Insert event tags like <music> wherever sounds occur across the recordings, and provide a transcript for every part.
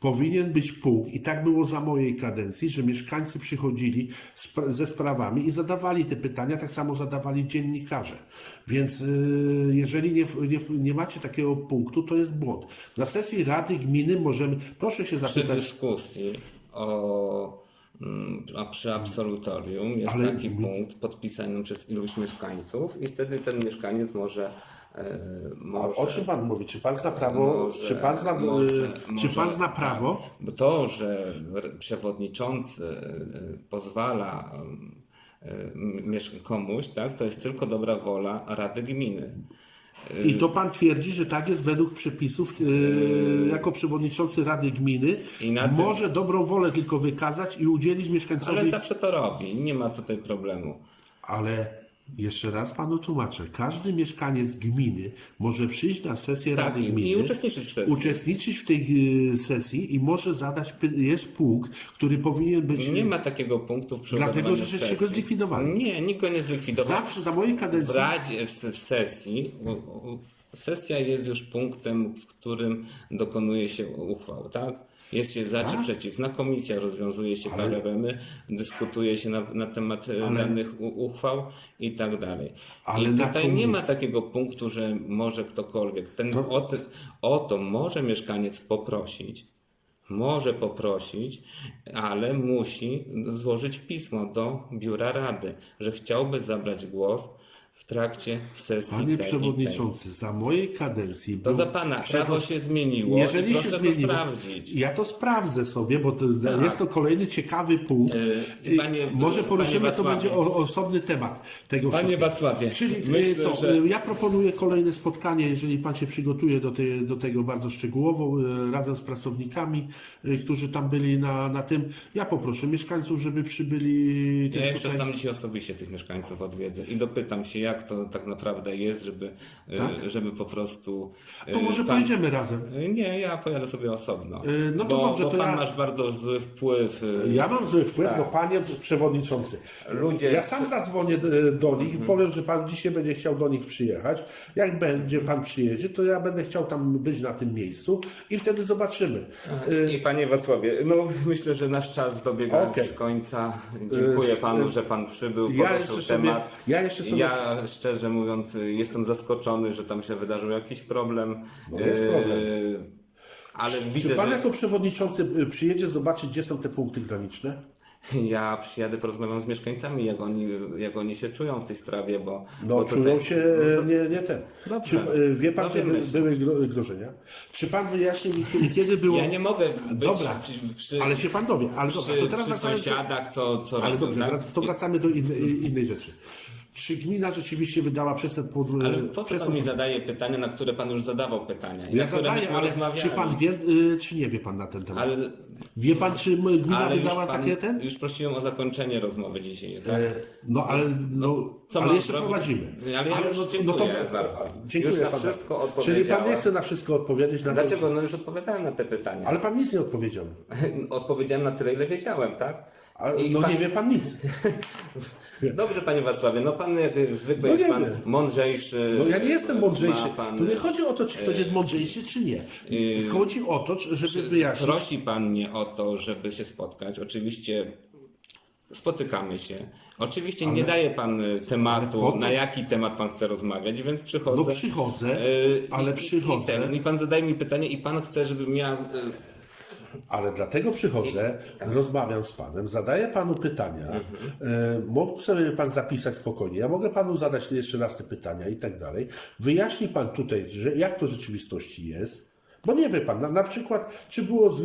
powinien być punkt, i tak było za mojej kadencji, że mieszkańcy przychodzili ze sprawami i zadawali te pytania, tak samo zadawali dziennikarze. Więc y, jeżeli nie, nie, nie macie takiego punktu, to jest błąd. Na sesji Rady Gminy możemy, proszę się Przy zapytać, dyskusji o, a przy absolutorium jest Ale taki punkt podpisany przez iluś mieszkańców i wtedy ten mieszkaniec może, e, może o czym pan mówi? Czy pan zna prawo? Może- czy pan zna, może- czy pan zna prawo? Tak. Bo to, że przewodniczący y, pozwala y, miesz- komuś, tak, to jest tylko dobra wola Rady Gminy. I to pan twierdzi, że tak jest według przepisów, yy, jako przewodniczący Rady Gminy, I na tym- może dobrą wolę tylko wykazać i udzielić mieszkańcowi. Ale zawsze to robi, nie ma tutaj problemu. Jeszcze raz panu tłumaczę. Każdy mieszkaniec gminy może przyjść na sesję Tak, Rady Gminy. i uczestniczyć w sesji. uczestniczyć w tej y, sesji i może zadać, py- jest punkt, który powinien być. Nie ma takiego punktu w przygotowaniu Dlatego, że żeście sesji. go zlikwidowali. Nie, nikt go nie zlikwidował. Zawsze za mojej W kadencji. Radzie, w, w sesji, u- u- sesja jest już punktem, w którym dokonuje się uchwał, tak? Jest się za czy Tak? przeciw. Na komisjach rozwiązuje się Ale- problemy, dyskutuje się na, na temat e, Ale- danych uchwał i tak dalej. Ale I tutaj nie ma komis- takiego punktu, że może ktokolwiek. Ten, o, ty, o to może mieszkaniec poprosić, może poprosić, ale musi złożyć pismo do biura rady, że chciałby zabrać głos w trakcie sesji. Panie tej i tej. przewodniczący, za mojej kadencji. To za pana, przewod- prawo się zmieniło Jeżeli się zmieniło, to sprawdzić. ja to sprawdzę sobie, bo to jest to kolejny ciekawy punkt. Yy, panie- Może poruszymy, to będzie o, osobny temat tego Panie wszystkiego. Wacławie, Czyli myślę, co, że- ja proponuję kolejne spotkanie, jeżeli pan się przygotuje do, tej, do tego bardzo szczegółowo, e, razem z pracownikami, e, którzy tam byli na, na tym. Ja poproszę mieszkańców, żeby przybyli Ja jeszcze tutaj. sam dzisiaj osobiście tych mieszkańców odwiedzę i dopytam się, jak to tak naprawdę jest, żeby, e, żeby po prostu. Tak? To e, może pan- pojedziemy razem. E, Nie, ja pojadę sobie osobno. E, no to bo, dobrze, bo to pan ja- masz bardzo zły wpływ. e, Ja mam zły wpływ, Tak. no panie przewodniczący. Ludzie- Ja sam zadzwonię do, nich Mhm. i powiem, że pan dzisiaj będzie chciał do nich przyjechać. Jak będzie pan przyjedzie, to ja będę chciał tam być na tym miejscu i wtedy zobaczymy. I panie Wacławie, no myślę, że nasz czas dobiega Okej. już końca. Dziękuję E, panu, że pan przybył, ja poruszył jeszcze sobie- temat. ja jeszcze sobie- Ja szczerze mówiąc y, jestem zaskoczony, że tam się wydarzył jakiś problem. No jest E, problem. Ale Czy widzę, pan że jako przewodniczący y, przyjedzie zobaczyć, gdzie są te punkty graniczne? ja przyjadę, porozmawiam z mieszkańcami, jak oni, jak oni się czują w tej sprawie, bo, No, bo czują się e, nie, nie ten. Dobrze. Czy, y, wie pan, Dowiemy były gro- grożenia? Czy pan wyjaśni mi, kiedy- było. ja nie mogę być Dobra, przy, przy, ale się pan dowie. Ale dobra, przy, to teraz przy sąsiadach, co, co Ale dobrze, tak? to wracamy do innej, innej rzeczy. Czy gmina rzeczywiście wydała przez ten pod... Ale po co pan mi zadaje pytania, na które pan już zadawał pytania? i Ja na które zadaję, ale czy pan wie, y, czy nie wie pan na ten temat? Ale, Wie pan, czy gmina ale wydała pan, takie ten? już prosiłem o zakończenie rozmowy dzisiaj, tak? E, No ale, no, co ale mam jeszcze zrobić? prowadzimy. Ale ja już dziękuję bardzo. Dziękuję Już na panu. wszystko Czyli pan nie odpowiedziałem. chce na wszystko odpowiedzieć. Na Dlaczego? No już odpowiadałem na te pytania. Ale pan nic nie odpowiedział. <laughs> Odpowiedziałem na tyle, ile wiedziałem, tak? A, I no pan- nie wie pan nic. <laughs> Dobrze, panie Wacławie, no pan jak zwykle No jest pan wiem. mądrzejszy. No ja nie jestem mądrzejszy. Pan, Tu nie chodzi o to, czy ktoś jest mądrzejszy, czy nie. Chodzi o to, żeby wyjaśnić. Prosi pan mnie o to, żeby się spotkać. Oczywiście spotykamy się. Oczywiście nie daje pan y, tematu, ale po to- na jaki temat pan chce rozmawiać, więc przychodzę. No przychodzę, y, ale i, przychodzę. I, ten, I pan zadaje mi pytanie i pan chce, żebym ja... y, Ale dlatego przychodzę, rozmawiam z panem, zadaję panu pytania. E, mógł sobie pan zapisać spokojnie. Ja mogę panu zadać jeszcze raz te pytania i tak dalej. Wyjaśni pan tutaj, że jak to w rzeczywistości jest. Bo nie wie pan, na, na przykład, czy, było, z-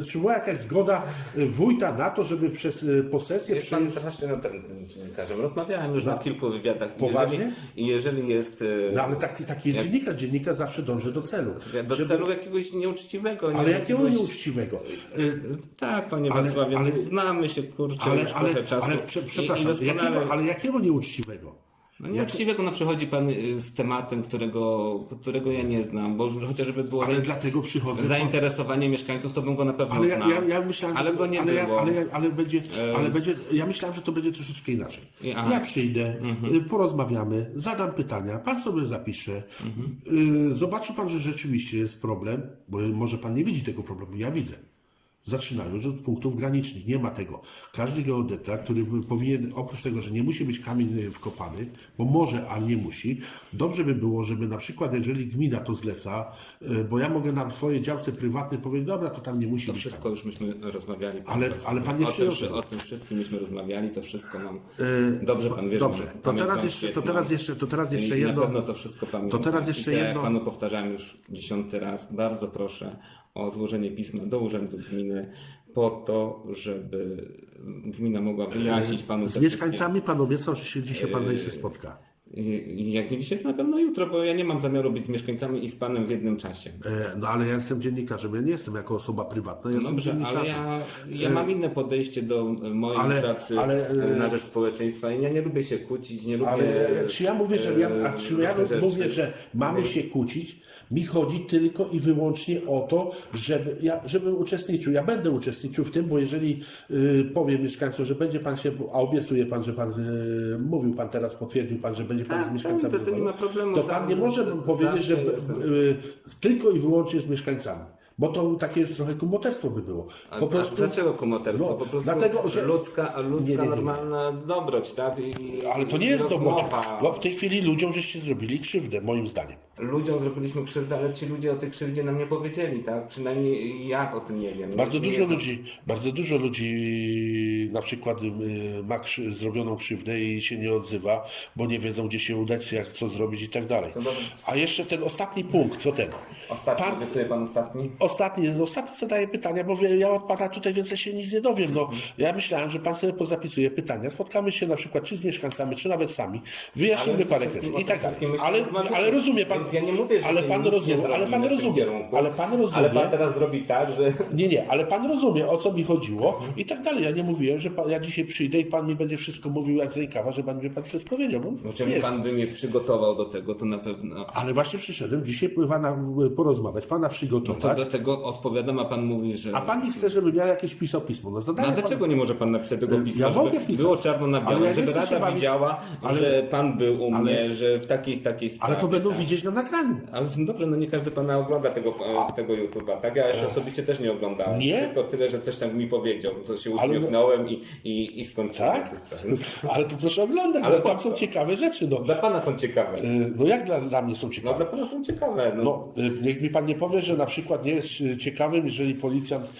e, czy była jakaś zgoda e, wójta na to, żeby przez e, posesję Jest pan przejąć. strasznie dziennikarzem. Rozmawiałem już na kilku wywiadach. I Poważnie? Jeżeli, I jeżeli jest... No ale taki, taki jest dziennikarz. Dziennikarz zawsze dąży do celu. Do Żeby- celu jakiegoś nieuczciwego. Ale nie- jakiego jakiegoś- nieuczciwego? Tak, panie Ale- Wacławie, ale- znamy się, kurczę, Ale, już ale, trochę czasu. ale prze, I- przepraszam, i doskonale... jakiego, ale jakiego nieuczciwego? No nieuczciwego no przychodzi pan y, z tematem, którego, którego ja nie znam, bo chociażby było Ale zain- dlatego przychodzę... zainteresowanie mieszkańców, to bym go na pewno Ale ja, znał. ja, ja myślałem, ale go nie ale, ja, było. ale, ja, ale, będzie, ale będzie, ja myślałem, że to będzie troszeczkę inaczej. I- a. Ja przyjdę, Mhm. y, porozmawiamy, zadam pytania, pan sobie zapisze, Mhm. y, zobaczy pan, że rzeczywiście jest problem, bo może pan nie widzi tego problemu, ja widzę. Zaczynając od punktów granicznych. Nie ma tego. Każdy geodeta, który powinien, oprócz tego, że nie musi być kamień wkopany, bo może, a nie musi, dobrze by było, żeby na przykład, jeżeli gmina to zleca, y, bo ja mogę na swojej działce prywatnej powiedzieć, dobra, to tam nie musi To być wszystko już myśmy rozmawiali. pan Ale- rozmawiał. ale pan nie o tym, o tym wszystkim myśmy rozmawiali, to wszystko mam. Dobrze pan wie, Dobrze, to teraz jeszcze- to teraz jeszcze- to teraz jeszcze jedno- Na pewno to wszystko pamiętam. to teraz jeszcze jedno- panu powtarzałem już dziesiąty raz, bardzo proszę o złożenie pisma do urzędu gminy po to, żeby gmina mogła wyjaśnić panu Z mieszkańcami pan obiecał, że się dzisiaj pan Yy, jeszcze spotka. Jak nie dzisiaj, to na pewno jutro, bo ja nie mam zamiaru być z mieszkańcami i z panem w jednym czasie. E, No ale ja jestem dziennikarzem, ja nie jestem jako osoba prywatna, ja jestem Dobrze, ale dziennikarzem. ja, ja mam inne podejście do e, mojej Ale- pracy ale, e, na rzecz społeczeństwa i ja nie lubię się kłócić, nie lubię... Ale czy ja mówię, że ja, a czy ja różne rzeczy. mówię, że mamy się kłócić? Mi chodzi tylko i wyłącznie o to, żeby ja, żebym uczestniczył. Ja będę uczestniczył w tym, bo jeżeli y, powiem mieszkańcom, że będzie pan się, a obiecuje pan, że pan y, mówił pan teraz, potwierdził pan, że będzie pan Tak, mieszkańcami. to- to nie ma problemu. To pan nie może powiedzieć, że tylko i wyłącznie z mieszkańcami. Bo to takie jest trochę kumoterstwo by było. A, Po a prostu, dlaczego kumoterstwo? No, po prostu dlatego, że- ludzka, ludzka Nie, nie, nie, normalna dobroć, tak? I, ale to nie jest dobroć. rozmowa. No, w tej chwili ludziom żeście zrobili krzywdę, moim zdaniem. Ludziom zrobiliśmy krzywdę, ale ci ludzie o tej krzywdzie nam nie powiedzieli, tak? Przynajmniej ja o tym nie wiem. Bardzo Nie- dużo nie- ludzi, bardzo dużo ludzi na przykład y, ma krzy, zrobioną krzywdę i się nie odzywa, bo nie wiedzą gdzie się udać, jak co zrobić i tak dalej. A jeszcze ten ostatni punkt, co ten? Ostatni, Pan- obiecuje pan ostatni? Ostatni, ostatni zadaje pytania, bo wie- ja od pana tutaj więcej się nic nie dowiem. No, ja myślałem, że pan sobie pozapisuje pytania, spotkamy się na przykład czy z mieszkańcami, czy nawet sami, wyjaśnimy parę kwestii i tak dalej. Ale, ale rozumie pan, Więc ja nie mówię, że ale pan rozumie, ale pan rozumie, ale pan rozumie. Ale pan teraz zrobi tak, że Nie, nie, ale pan rozumie, o co mi chodziło i tak dalej. Ja nie mówiłem, że pan, ja dzisiaj przyjdę i pan mi będzie wszystko mówił jak z rękawa, że pan wie pan wszystko wiedział. Znaczy, jest. pan by mnie przygotował do tego, to na pewno. Ale właśnie przyszedłem dzisiaj pana porozmawiać, pana To przygotować. do tego odpowiadam, a pan mówi, że. A pan mi chce, żebym ja jakieś pisał pismo. No No a pan... dlaczego nie może pan napisać tego pisma, ja mogę pisać. było czarno na Ale białym, ja żeby Rada bawić- widziała, ale- że pan był u ale- mnie, że w takiej takiej sprawie. Ale to będą tak. widzieć na nagraniu. Ale no dobrze, no nie każdy pana ogląda tego, e, tego YouTube'a, tak? Ja jeszcze osobiście też nie oglądałem. Nie? Tylko tyle, że coś tam mi powiedział, to się Ale- uśmiechnąłem i, i, i skończyłem Tak? <laughs> Ale to proszę oglądać, Ale bo tam co? są ciekawe rzeczy. No, Dla pana są ciekawe. Y, no jak dla, dla mnie są No ciekawe? dla pana są ciekawe. No. No, y, niech mi pan nie powie, że na przykład nie jest ciekawym, jeżeli policjant y,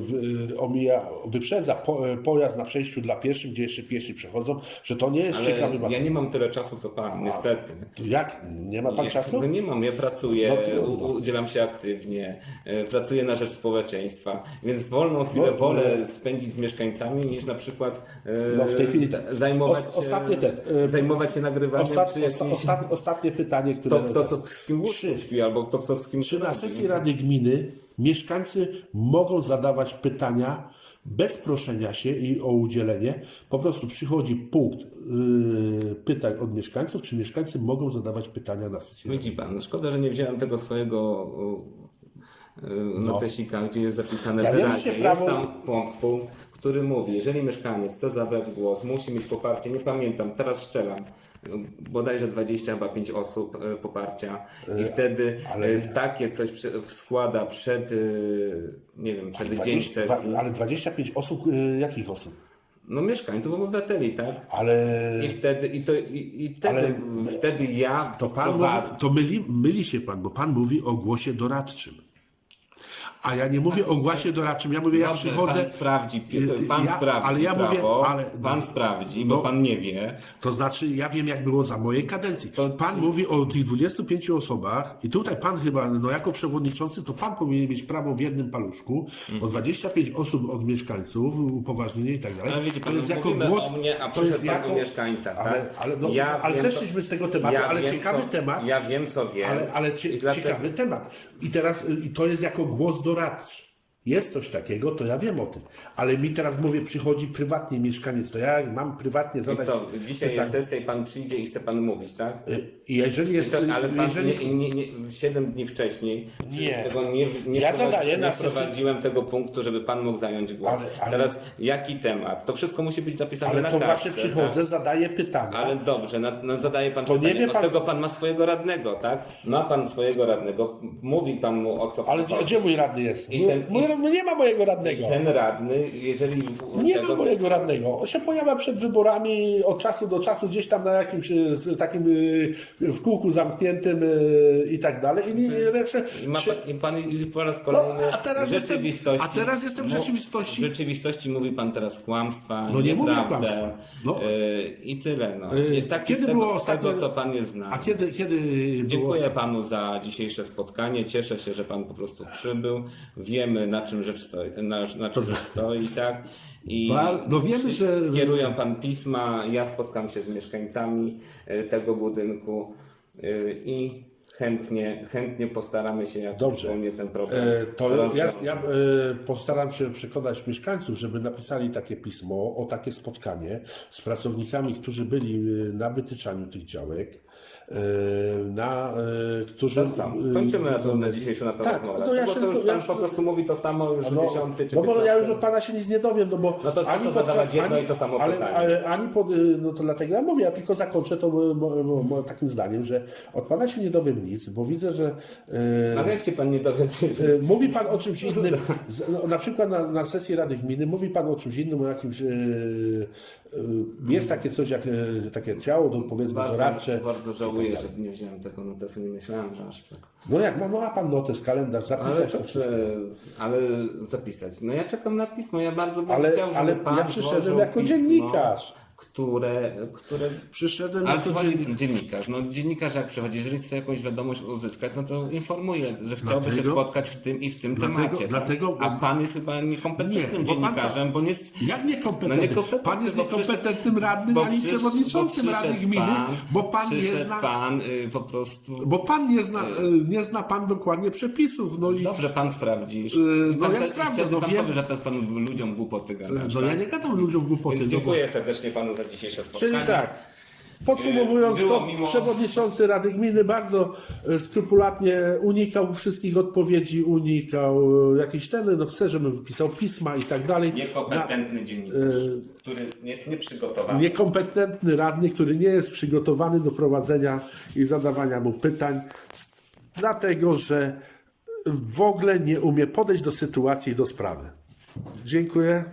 w- y, omija, wyprzedza po, pojazd na przejściu dla pieszych, gdzie jeszcze piesi przechodzą, że to nie jest Ale ciekawy ja materiał. nie mam tyle czasu co pan, niestety. To Jak? Nie ma pan Ja czasu? tego nie mam, ja pracuję, No u- udzielam się aktywnie, e, pracuję na rzecz społeczeństwa, więc wolną chwilę No, wolę spędzić z mieszkańcami niż na przykład e, No, w tej chwili tak. zajmować, się, ostatnie e, zajmować się nagrywaniem Ostat, czy osta, jakimś, ostat, ostatnie pytanie, które... kto, kto co z kim łóżku śpi, albo kto co z kim Czy na sesji Rady Gminy mieszkańcy mogą zadawać pytania bez proszenia się i o udzielenie? Po prostu przychodzi punkt yy, pytań od mieszkańców, czy mieszkańcy mogą zadawać pytania na Rady? Widzi pan, no szkoda, że nie wziąłem tego swojego e, notesika, gdzie jest zapisane Ja wiem, wyraźnie. się prawo- Jest tam punkt, punkt, który mówi, jeżeli mieszkaniec chce zabrać głos, musi mieć poparcie, nie pamiętam, teraz strzelam, bodajże 20 chyba 5 osób e, poparcia i wtedy ale- e, w takie coś składa przed, e, nie wiem, przed dzień 20, sesji, ale 25 osób, jakich osób? no mieszkańców, obywateli, tak? Ale I wtedy, i to, i, i wtedy, Ale- wtedy ja to pan mówi, to myli, myli się pan, bo pan mówi o głosie doradczym. A ja nie mówię o głosie doradczym, ja mówię, ja Dobrze, przychodzę... Pan sprawdzi, pan ja- sprawdzi ale ja prawo, mówię, ale- pan sprawdzi, bo No. pan nie wie. To znaczy, ja wiem, jak było za mojej kadencji. pan mówi o tych 25 osobach i tutaj pan chyba, no jako przewodniczący, to pan powinien mieć prawo w jednym paluszku o 25 osób od mieszkańców, upoważnienie i tak dalej. Ale widzi pan, to jest jako głos, o mnie, a to jest przyszedł pan o mieszkańcach, ale, tak? ale, no, Ja ale wiem, zeszliśmy z tego tematu, ale wiem, ciekawy co, temat. Ja wiem, co wiem. Ale, ale cie, I dlatego- ciekawy temat. I teraz y, i to jest jako głos Dourados. Jest coś takiego, to ja wiem o tym. Ale mi teraz mówię, przychodzi prywatnie mieszkaniec, to ja mam prywatnie I zadać... co, dzisiaj pytanie. jest sesja i pan przyjdzie i chce pan mówić, tak? Y, I jeżeli jest... To, ale pan jeżeli... nie, nie, nie, 7 dni wcześniej Nie. tego nie, nie, Ja na nie sesji- wprowadziłem tego punktu, żeby pan mógł zająć głos. Ale- ale- Teraz jaki temat? To wszystko musi być zapisane Ale na to kartce. właśnie przychodzę, tak? zadaję pytania. Ale dobrze, na, na zadaje pan To nie pytanie. wie Od pan- tego pan ma swojego radnego, tak? Ma pan swojego radnego, mówi pan mu o co Ale chodzi. gdzie mój radny jest? I ten- mój, mój, nie ma mojego radnego. Ten radny, jeżeli Nie tego, ma mojego radnego. On się pojawia przed wyborami od czasu do czasu gdzieś tam na jakimś e, takim e, w kółku zamkniętym e, i tak dalej. I resztę, I, ma I pan i po raz kolejny No, a teraz w jestem- rzeczywistości. a teraz jestem w rzeczywistości. W rzeczywistości mówi pan teraz kłamstwa, No nie mówię kłamstwa. No. I tyle. No. I tak kiedy z tego, było z tego, co pan jest znany. A kiedy, kiedy było... Dziękuję panu za dzisiejsze spotkanie. Cieszę się, że pan po prostu przybył. Wiemy, na czym rzecz stoi, na, na czym rzecz stoi, tak? I Bar- no wiemy, że- kierują pan pisma. Ja spotkam się z mieszkańcami y, tego budynku y, i chętnie, chętnie postaramy się jakoś Dobrze. wspólnie ten problem E, To ja, ja e, postaram się przekonać mieszkańców, żeby napisali takie pismo o takie spotkanie z pracownikami, którzy byli e, na wytyczaniu tych działek, e, na, e, którzy... To co? Kończymy na, to, na dzisiejszą na Tak, rozmowę. no ja bo się- to już ja pan po prostu mówi to samo już No, dziesiąty czy no bo ja już od pana się nic nie dowiem, no bo No to po co zadawać jedno i to samo ale, pytanie? ale ani pod, y, no to dlatego ja mówię, ja tylko zakończę to mo, mo, mo, takim zdaniem, że od pana się nie dowiem nic, bo widzę, że e, Ale jak się pan nie dowie. E, Mówi pan o czymś innym, no, na przykład na, na sesji Rady Gminy mówi pan o czymś innym, o jakimś, e, jest takie coś jak takie ciało, do, powiedzmy doradcze. Bardzo, bardzo żałuję, że nie wziąłem tego notesu, nie myślałem, że aż tak. No jak ma, no a pan notes, kalendarz, Ale, zapisać to to, wszystko. ale zapisać. No ja czekam na pismo, ja bardzo bym Ale- chciał, żeby ale pan ja przyszedłem jako pismo, dziennikarz. Które, które Przyszedłem ale przychodzi dziennikarz. dziennikarz. No dziennikarz jak przychodzi, jeżeli chce jakąś wiadomość uzyskać, no to informuje, że chciałby się Dlatego- spotkać w tym i w tym dlatego- temacie. tak? dlatego- A pan jest chyba niekompetentnym Nie, pan dziennikarzem, bo nie jest... Jak No niekompetentny? niekompetentny, pan jest przyszedł- niekompetentnym radnym, ani przysz- przewodniczącym Rady Gminy, pan, bo pan nie zna... pan y, po prostu... Bo pan nie zna, e, nie zna pan dokładnie przepisów. No i Dobrze, pan sprawdzisz. I no pan ja te- sprawdzę, no pan wiem. powie, że teraz panu ludziom głupoty gadasz. no ja nie gadam ludziom głupoty. Więc no dziękuję serdecznie panu za dzisiejsze spotkanie. Czyli tak. Podsumowując Było to, miło. przewodniczący Rady Gminy bardzo e, skrupulatnie unikał wszystkich odpowiedzi, unikał e, jakiś ten, no chce, żebym wypisał pisma i tak dalej. Niekompetentny dziennikarz, który jest nieprzygotowany. Niekompetentny radny, który nie jest przygotowany do prowadzenia i zadawania mu pytań, s- dlatego że w ogóle nie umie podejść do sytuacji i do sprawy. Dziękuję.